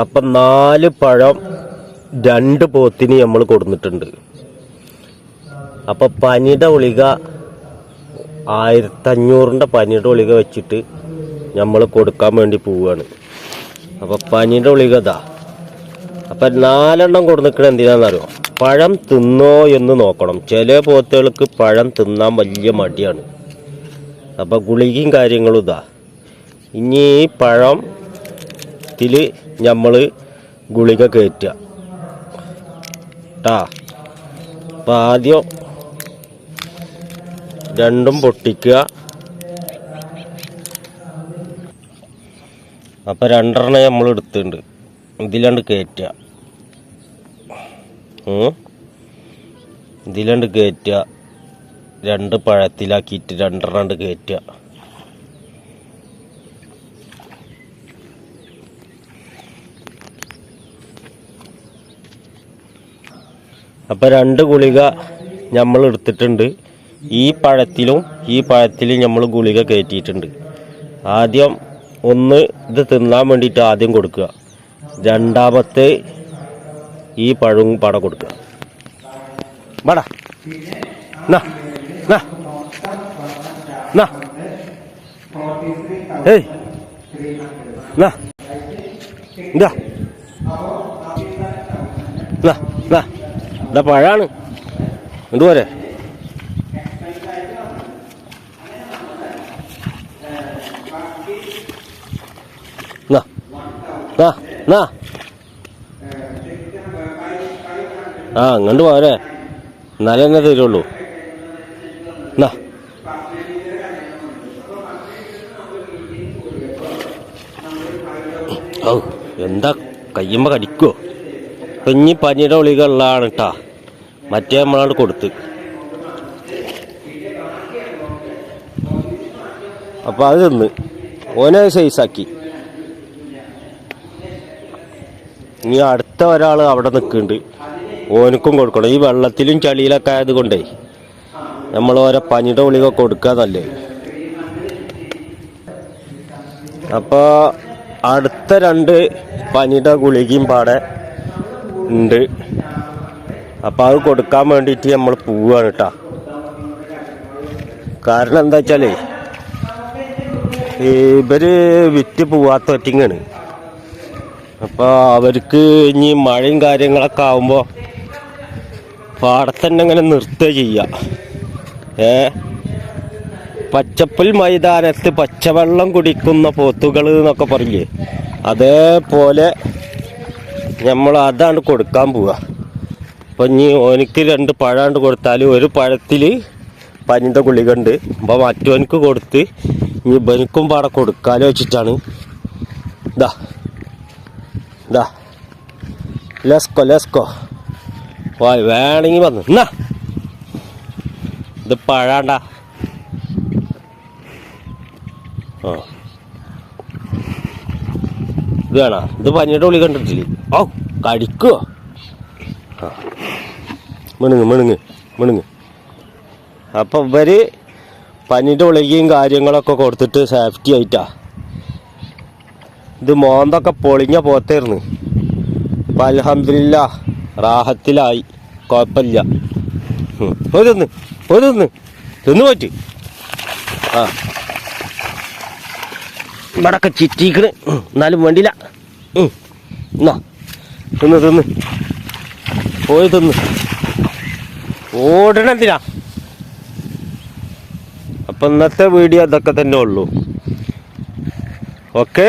അപ്പം നാല് പഴം രണ്ട് പോത്തിന് നമ്മൾ കൊടുത്തിട്ടുണ്ട് അപ്പൊ പനിയുടെ ഗുളിക ആയിരത്തഞ്ഞൂറിന്റെ പനിയുടെ ഗുളിക വെച്ചിട്ട് നമ്മൾ കൊടുക്കാൻ വേണ്ടി പോവുകയാണ്. അപ്പൊ പനിയുടെ ഗുളിക ഇതാ. അപ്പം നാലെണ്ണം കൊടുന്നിക്കണ എന്തിനാണെന്നറിയോ? പഴം തിന്നോ എന്ന് നോക്കണം. ചില പോത്തുകൾക്ക് പഴം തിന്നാൻ വലിയ മടിയാണ്. അപ്പൊ ഗുളികയും കാര്യങ്ങളും ഇതാ. ഇനി ഈ പഴം ത്തിൽ നമ്മൾ ഗുളിക കയറ്റുക ട്ടാ. അപ്പം ആദ്യം രണ്ടും പൊട്ടിക്കുക. അപ്പം രണ്ടെണ്ണം നമ്മൾ എടുത്തിട്ടുണ്ട്. ഇതിലാണ്ട് കയറ്റുക. ഇതിലാണ്ട് കയറ്റുക രണ്ട് പഴത്തിലാക്കിയിട്ട് രണ്ടെണ്ണം കയറ്റുക അപ്പം രണ്ട് ഗുളിക നമ്മൾ എടുത്തിട്ടുണ്ട്. ഈ പഴത്തിലും ഈ പഴത്തിലും നമ്മൾ ഗുളിക കയറ്റിയിട്ടുണ്ട്. ആദ്യം ഒന്ന് ഇത് തിന്നാൻ വേണ്ടിയിട്ട് ആദ്യം കൊടുക്കുക. രണ്ടാമത്തെ ഈ പഴവും പട കൊടുക്കുക. ഏയ്. ഇതാ. ഇതാ പഴാണ്. എന്തുപോലെ ആ അങ്ങോട്ട് പോരെ എന്നാലേ തന്നെ തരുള്ളൂ. എന്താ കയ്യുമ്പോ കടിക്കോ? കുഞ്ഞി പനിയുടെ ഗുളിക ഉള്ളതാണ് കേട്ടാ മറ്റേ നമ്മളാണ് കൊടുത്ത്. അപ്പൊ അത് തിന്ന്. ഓനെ സൈസാക്കി ഇനി അടുത്ത ഒരാൾ അവിടെ നിൽക്കുന്നുണ്ട് ഓനക്കും കൊടുക്കണം. ഈ വെള്ളത്തിലും ചളിയിലൊക്കെ ആയത് കൊണ്ടേ നമ്മൾ ഓരോ പനിയുടെ ഗുളിക കൊടുക്കുക നല്ലേ. അപ്പോൾ അടുത്ത രണ്ട് പനിയുടെ ഗുളികയും പാടെ ഉണ്ട്. അപ്പം അത് കൊടുക്കാൻ വേണ്ടിയിട്ട് നമ്മൾ പോവുകയാണ് കേട്ടോ കാരണം എന്താ വെച്ചാലേ ഇവർ വിറ്റ് പോവാത്ത ഒറ്റിങ്ങാണ് അപ്പോൾ അവർക്ക് ഇനി മഴയും കാര്യങ്ങളൊക്കെ ആവുമ്പോൾ പാടത്തന്നെ ഇങ്ങനെ നിർത്തുക ചെയ്യുക ഏ? പച്ചപ്പുൽ മൈതാനത്ത് പച്ചവെള്ളം കുടിക്കുന്ന പോത്തുകൾ എന്നൊക്കെ പറയില്ലേ? അതേപോലെ നമ്മൾ അതാണ് കൊടുക്കാൻ പോവുക അപ്പം ഇനി ഓനിക്ക് രണ്ട് പഴാണ്ട് കൊടുത്താൽ ഒരു പഴത്തിൽ പനിന്റെ ഗുളിക ഉണ്ട് അപ്പോൾ മറ്റവനക്ക് കൊടുത്ത് ഇനി ബനിക്കും പാടെ കൊടുക്കാലോ വെച്ചിട്ടാണ്. ഇതാ ഇതാ ലെസ്കോ ലെസ്കോ വായ് വേണമെങ്കിൽ വന്നു. എന്നാ. ഇത് പഴാണ്ട. ആ. ഇത് വേണോ? ഇത് പനിയുടെ ഉള്ളി കണ്ടിട്ടില്ലേ? ഓ കടിക്കുവോ ആ. മിണുങ്ങ് മിണുങ്ങ് മിണുങ്ങ്. അപ്പം ഇവർ പനിയുടെ ഒളികയും കാര്യങ്ങളൊക്കെ കൊടുത്തിട്ട് സേഫ്റ്റി ആയിട്ടാ. ഇത് മോന്തൊക്കെ പൊളിഞ്ഞ പോത്തായിരുന്നു അപ്പം അലഹമില്ല റാഹത്തിലായി. കുഴപ്പമില്ല ഒരുന്ന് ഒരുന്ന് തിന്ന് പോറ്റ് ആ. ഇവിടൊക്കെ ചിറ്റിക്കണ്. എന്നാലും വേണ്ടില്ല. എന്നാ തിന്ന് തിന്ന്. പോയി തിന്ന്. ഓടണെന്തിനാ അപ്പം ഇന്നത്തെ വീഡിയോ ഇതൊക്കെ തന്നെ ഉള്ളൂ. ഓക്കെ?